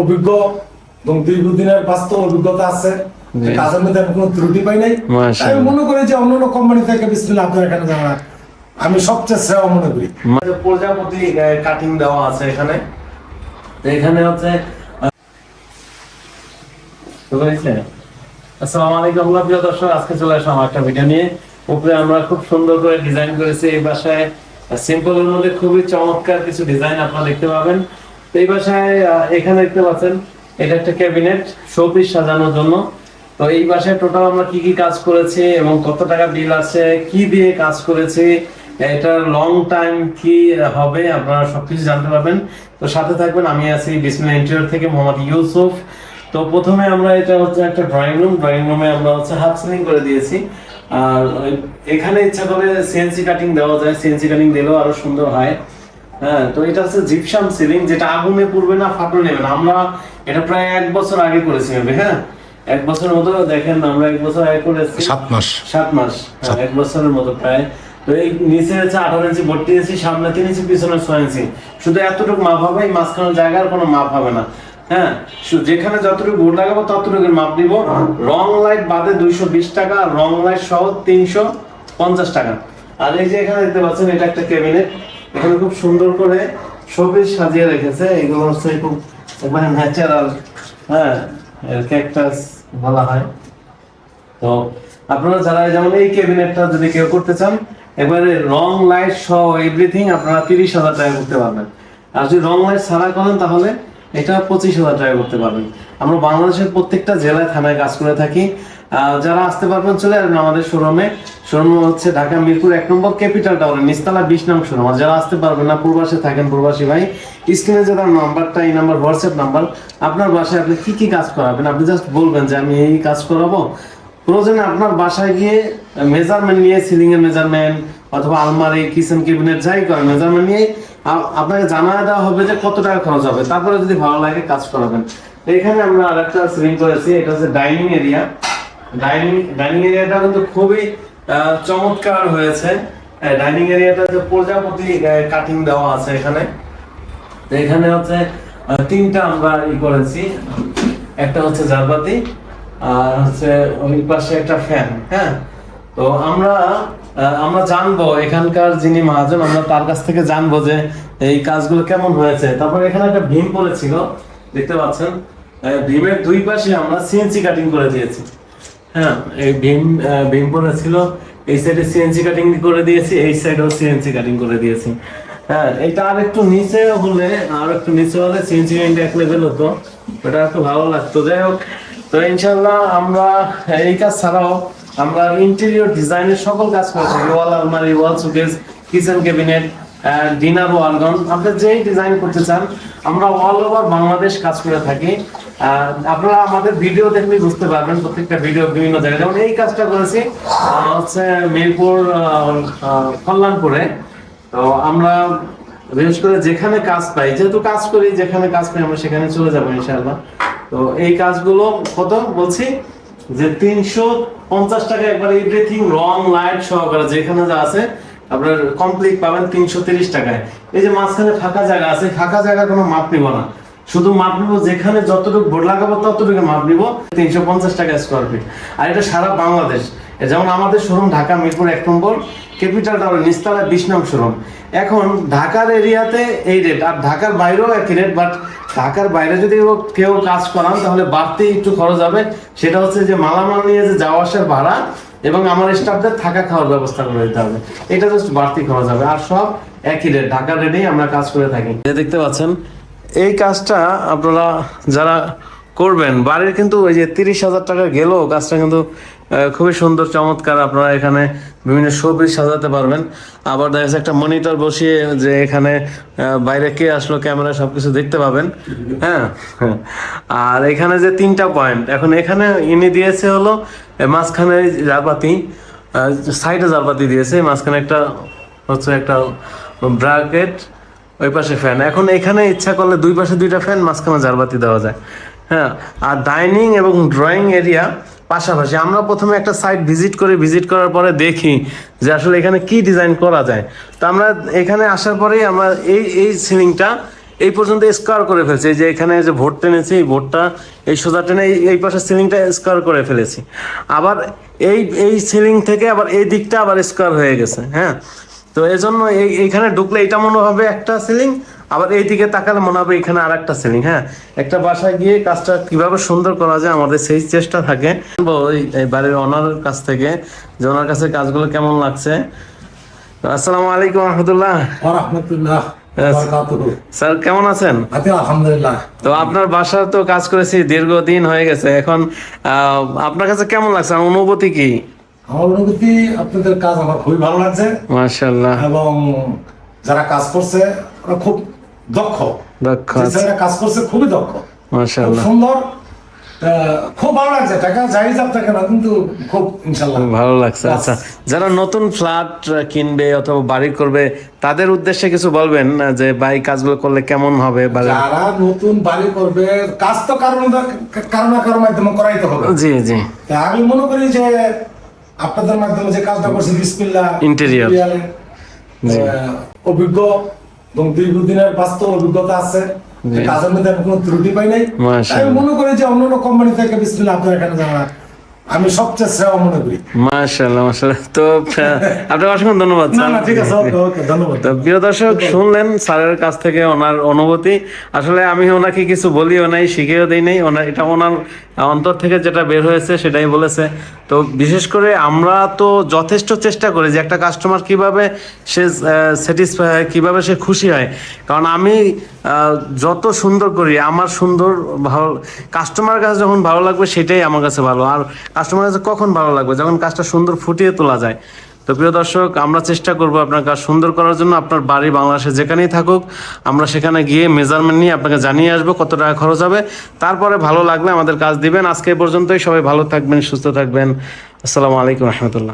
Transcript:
অভিজ্ঞ এবং দীর্ঘদিনের বাস্তব অভিজ্ঞতা আছে। কাজের মধ্যে আমি কোনো ত্রুটি পাই নাই। আমি মনে করি যে অন্য অন্য কোম্পানি থেকে বিসমিল্লাহ আপনার এখানে যারা আমি সবচেয়ে শ্রেয় মনে করি। প্রজাপতি কাটিং দেওয়া আছে এখানে। এখানে হচ্ছে আসসালামু আলাইকুম প্রিয় দর্শক আজকে চলে আসলাম একটা ভিডিও নিয়ে। উপরে আমরা খুব সুন্দর করে ডিজাইন করেছি। এই বাসায় সিম্পল এর মধ্যে খুবই চমৎকার কিছু ডিজাইন আপনারা দেখতে পাবেন। এই বাসায় এখানে দেখতে পাচ্ছেন, এটা একটা ক্যাবিনেট, শোপিস সাজানোর জন্য। তো এই বাসায় টোটাল আমরা কি কি কাজ করেছি এবং কত টাকা বিল আছে, কি দিয়ে কাজ করেছি এটার লং টাইম কি হবে আপনারা সবকিছু জানতে পারবেন। তো সাথে থাকবেন, আমি আছি বিসমিল ইন্টেরিয়র থেকে মোহাম্মদ ইউসুফ। তো প্রথমে আমরা এটা হচ্ছে একটা ড্রয়িং রুম ড্রয়িং রুমে আমরা হচ্ছে হাফ সিলিং করে দিয়েছি। আর এখানে ইচ্ছা করে সিএনসি কাটিং দেওয়া যায় সিএনসি কাটিং দিলেও আরও সুন্দর হয়। হ্যাঁ তো এটা হচ্ছে জিপসাম সিলিং যেটা আগুনে পুড়বে না ফাটল নেবে না। আমরা এটা প্রায় এক বছর আগে করেছি হ্যাঁ? এক বছরের মতো দেখেন আমরা এক বছর আগে করেছি। সাত মাস। সাত মাস হ্যাঁ, এক বছরের মতো প্রায়। তো এই নিচে হচ্ছে আঠারো ইঞ্চি ভর্তি ইঞ্চি সামনে তিন ইঞ্চি পিছনে ছয় ইঞ্চি। শুধু এতটুকু মাপ হবে এই মাঝখানের জায়গার কোনো মাপ হবে না। হ্যাঁ যেখানে যতটুকু বোর্ড লাগাবো ততটুকু মাপ দিব। রং লাইট বাদে দুইশো বিশ টাকা রং লাইট সহ তিনশো পঞ্চাশ টাকা। আর এই যে এখানে দেখতে পাচ্ছেন এটা একটা ক্যাবিনেট এখানে খুব সুন্দর করে শোপিস সাজিয়ে রেখেছে। এগুলো হচ্ছে খুব একবারে ন্যাচারাল হ্যাঁ ক্যাকটাস বলা হয়। তো আপনারা যারা যেমন এই ক্যাবিনেটটা যদি কেউ করতে চান এবারে রং লাইট সহ এভরিথিং আপনারা তিরিশ হাজার টাকা করতে পারবেন। আর যদি রং লাইট ছাড়া করেন তাহলে এটা পঁচিশ হাজার টাকা করতে পারবেন। আমরা বাংলাদেশের প্রত্যেকটা জেলায়, থানায় কাজ করে থাকি। যারা আসতে পারবেন, চলে আসবেন আমাদের শোরুমে শোরুম হচ্ছে ঢাকা মিরপুর এক নম্বর ক্যাপিটাল টাওয়ার নিস্তালা বিশ নাম শোরুম আর যারা আসতে পারবেন না, পূর্বাসে থাকেন, প্রবাসী ভাই। স্ক্রিনে যে তার নাম্বারটা এই নাম্বার হোয়াটসঅ্যাপ নাম্বার আপনার বাসায় আপনি কি কি কাজ করাবেন? আপনি জাস্ট বলবেন যে, আমি এই কাজ করাবো। প্রয়োজনে আপনার বাসায় গিয়ে মেজারমেন্ট নিয়ে সিলিং এর মেজারমেন্ট অথবা আলমারি কিচেন ক্যাবিনেট যাই করেন মেজারমেন্ট নিয়ে আপনাকে জানা দেওয়া হবে যে কত টাকা খরচ হবে। তারপরে যদি ভালো লাগে কাজ করাবেন। এখানে আমরা আরেকটা সিলিং করেছি, এটা হচ্ছে ডাইনিং এরিয়া ডাইনিং ডাইনিং এরিয়াটা কিন্তু খুবই চমৎকার হয়েছে। ডাইনিং এরিয়াটা যে প্রজাপতি কাটিং দেওয়া আছে এখানে। এখানে হচ্ছে তিনটা আমরা ই করেছি। একটা হচ্ছে জারবাতি, আর হচ্ছে ওই পাশে একটা ফ্যান হ্যাঁ? তো আমরা আমরা জানব, এখানকার যিনি মহাজন, আমরা তার কাছ থেকে জানব যে এই কাজগুলো কেমন হয়েছে। তারপর এখানে একটা ভীম পড়েছিল, দেখতে পাচ্ছেন। ভীমের দুই পাশে আমরা সিএনসি কাটিং করে দিয়েছি। হ্যাঁ এই ভীম ভীম পড়েছিল এই সাইডে কাটিং করে দিয়েছি, এই কাটিং করে দিয়েছি। হ্যাঁ এটা আর একটু হলে, আর একটু নিচে হলে তো আমরা এই কাজ ছাড়াও আমরা ইন্টেরিয়র ডিজাইনের সকল কাজ ওয়াল আলমারি ওয়াল কিচেন যেই ডিজাইন করতে চান, আমরা অল ওভার বাংলাদেশ কাজ করে থাকি। আপনারা আমাদের ভিডিও দেখলে বুঝতে পারবেন প্রত্যেকটা ভিডিও বিভিন্ন জায়গায়। যেমন এই কাজটা করেছি হচ্ছে মিরপুর কল্যাণপুরে। তো আমরা বিশেষ করে যেখানে কাজ পাই, যেহেতু কাজ করি, যেখানে কাজ পাই, আমরা সেখানে চলে যাব ইনশাআল্লাহ। তো এই কাজগুলো কত? বলছি যে তিনশো পঞ্চাশ টাকা একবার এভরিথিং রং লাইট সহকারে, যেখানে যা আছে, আপনার কমপ্লিট পাবেন তিনশো তিরিশ টাকায়। এই যে মাঝখানে ফাঁকা জায়গা আছে, ফাঁকা জায়গা কোনো মাপ নিব না। শুধু মাপ নিব, যেখানে যতটুকু বোর্ড লাগাবো ততটুকু মাপ নিব, তিনশো পঞ্চাশ টাকা স্কোয়ার ফিট আর এটা সারা বাংলাদেশ। যেমন আমাদের শোরুম ঢাকা, মিরপুর এক নম্বর ক্যাপিটাল টাওয়ার নিস্তালা বিশ নং শোরুম এখন ঢাকার এরিয়াতে এই রেট আর ঢাকার বাইরেও একই রেট বাট ঢাকার বাইরে যদি কেউ কাজ করান, তাহলে বাড়তি একটু খরচ হবে। সেটা হচ্ছে যে মালামাল নিয়ে যে যাওয়া আসার ভাড়া, এবং আমার স্টাফদের থাকা খাওয়ার ব্যবস্থা করে দিতে হবে। এটা জাস্ট বাড়তি খরচ হবে। আর সব একই রেট ঢাকার রেটেই আমরা কাজ করে থাকি। দেখতে পাচ্ছেন এই কাজটা আপনারা যারা করবেন, বাড়ির কিন্তু ওই যে তিরিশ হাজার টাকা গেলেও কাজটা কিন্তু খুবই সুন্দর, চমৎকার। আপনারা এখানে বিভিন্ন শোপিস সাজাতে পারবেন। আবার দেখা যাচ্ছে একটা মনিটর বসিয়ে যে এখানে বাইরে কে আসলো, ক্যামেরা সবকিছু দেখতে পাবেন। হ্যাঁ? আর এখানে যে তিনটা পয়েন্ট, এখন এখানে ইনি দিয়েছে হলো মাঝখানে জারবাতি সাইডে জারবাতি দিয়েছে, মাঝখানে একটা হচ্ছে একটা ব্র্যাকেট ওই পাশে ফ্যান এখন এখানে ইচ্ছা করলে দুই পাশে দুইটা ফ্যান মাঝখানে জারবাতি দেওয়া যায়। হ্যাঁ আর ডাইনিং এবং ড্রয়িং এরিয়া পাশাপাশি। আমরা প্রথমে একটা সাইট ভিজিট করি। ভিজিট করার পরে দেখি যে আসলে এখানে কি ডিজাইন করা যায়। তো আমরা এখানে আসার পরেই আমরা এই এই সিলিংটা এই পর্যন্ত স্কোয়ার করে ফেলছি। যে এখানে যে ভোট টেনেছি, এই ভোটটা এই সোজা টেনে এই পাশের সিলিংটা স্কোয়ার করে ফেলেছি। আবার এই এই সিলিং থেকে আবার এই দিকটা আবার স্কোয়ার হয়ে গেছে। হ্যাঁ তো এই জন্য এইখানে ঢুকলে এটা মনে হবে একটা সিলিং আবার এই দিকে তাকালে মনে হবে এখানে আর একটা সিলিং হ্যাঁ? একটা বাসায় গিয়ে কাজটা কীভাবে সুন্দর করা যায় আমাদের সেই চেষ্টা থাকে। এই- বাড়ির ওনার কাছ থেকে যে ওনার কাছে কাজগুলো কেমন লাগছে। আসসালামু আলাইকুম রহমতুল্লাহ। রহমতুল্লাহ স্যার। কেমন আছেন? আলহামদুলিল্লাহ। তো আপনার বাসা তো কাজ করেছি দীর্ঘদিন হয়ে গেছে এখন আহ, আপনার কাছে কেমন লাগছে? অনুভূতি কি? আমার অনুভূতি আপনাদের কাজ আমার খুবই ভালো লাগছে। মাশাল্লাহ এবং যারা কাজ করছে ওরা খুব দক্ষ। দক্ষ যে আছে ছেলেরা কাজ করছে খুবই দক্ষ। খুব মাশাল্লাহ সুন্দর খুব ভালো লাগছে। টাকা যাই যাক থাকে না কিন্তু খুব ইনশাল্লাহ ভালো লাগছে আচ্ছা। যারা নতুন ফ্ল্যাট কিনবে অথবা বাড়ি করবে তাদের উদ্দেশ্যে কিছু বলবেন না যে ভাই কাজগুলো করলে কেমন হবে? বা যারা নতুন বাড়ি করবে কাজ তো কারণ কারণ কারও মাধ্যমে করাইতে হবে। জি জি। আমি মনে করি যে আপনাদের মাধ্যমে যে কাজটা করছে Interior। ইন্টেরিয়ারে, অভিজ্ঞ এবং দীর্ঘদিনের বাস্তব অভিজ্ঞতা আছে। কাজের মধ্যে আমি কোনো ত্রুটি পাই নাই। আমি মনে করি যে অন্যান্য কোম্পানি থেকে বিসমিল্লাহ আপনার এখানে জানা আমি সবচেয়ে শ্রেয় মনে করি। তো আপনাকে অসংখ্য ধন্যবাদ না না ঠিক আছে ওকে ওকে ধন্যবাদ। তো প্রিয় দর্শক শুনলেন স্যারের কাছ থেকে ওনার অনুভূতি। আসলে আমি ওনাকে কিছু বলিও নাই শিখেও দিই নাই। ওনার এটা ওনার অন্তর থেকে যেটা বের হয়েছে সেটাই বলেছে। তো বিশেষ করে আমরা তো যথেষ্ট চেষ্টা করি যে একটা কাস্টমার কীভাবে সে স্যাটিসফাই হয়, কীভাবে সে খুশি হয়। কারণ আমি যত সুন্দর করি, আমার সুন্দর ভালো কাস্টমার কাছে যখন ভালো লাগবে সেটাই আমার কাছে ভালো। আর কাস্টমার কাছে কখন ভালো লাগবে? যখন কাজটা সুন্দর ফুটিয়ে তোলা যায়। তো প্রিয় দর্শক, আমরা চেষ্টা করব আপনার কাজ সুন্দর করার জন্য। আপনার বাড়ি বাংলাদেশে যেখানেই থাকুক, আমরা সেখানে গিয়ে মেজারমেন্ট নিয়ে আপনাকে জানিয়ে আসব কত টাকা খরচ হবে। তারপরে ভালো লাগলে আমাদের কাজ দিবেন। আজকে পর্যন্তই। সবাই ভালো থাকবেন, সুস্থ থাকবেন। আসসালামু আলাইকুম রহমতুল্লাহ।